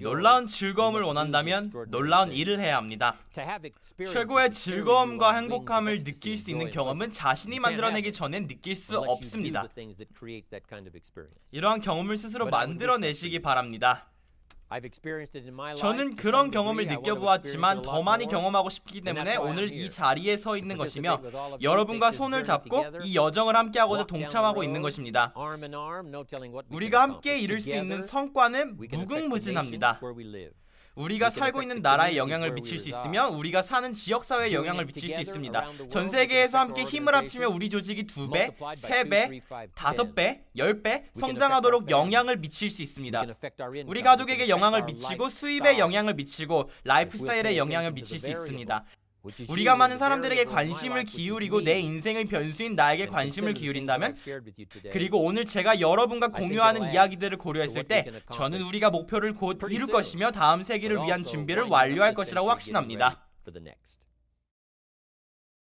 놀라운 즐거움을 원한다면 놀라운 일을 해야 합니다. 최고의 즐거움과 행복함을 느낄 수 있는 경험은. 자신이 만들어내기 전엔 느낄 수 없습니다. 이러한 경험을 스스로 만들어내시기 바랍니다. 저는 그런 경험을 느껴보았지만 더 많이. 경험하고 싶기 때문에 오늘 이. 자리에 서 있는 것이며 여러분과 손을 잡고 이 여정을 함께하고자 동참하고 있는 것입니다. 우리가 함께. 이룰 수 있는 성과는 무궁무진합니다. 우리가 살고 있는 나라에 영향을 미칠 수. 있으면 우리가 사는 지역 사회에 영향을 미칠 수 있습니다. 전 세계에서 함께 힘을 합치면 우리 조직이 두 배, multiplied by 세 two, 배, three, five, 다섯 ten. 배, 열배 We can affect 성장하도록 our family. 영향을 미칠 수 있습니다. 우리 가족에게 영향을 미치고 수입에 영향을 미치고 라이프 스타일에 영향을 미칠 수 있습니다. 우리가 많은 사람들에게 관심을 기울이고. 내 인생의 변수인 나에게 관심을 기울인다면. 그리고 오늘 제가 여러분과 공유하는 이야기들을 고려했을 때 저는 우리가 목표를 곧 이룰. 것이며 다음 세기를 위한 준비를 완료할 것이라고 확신합니다.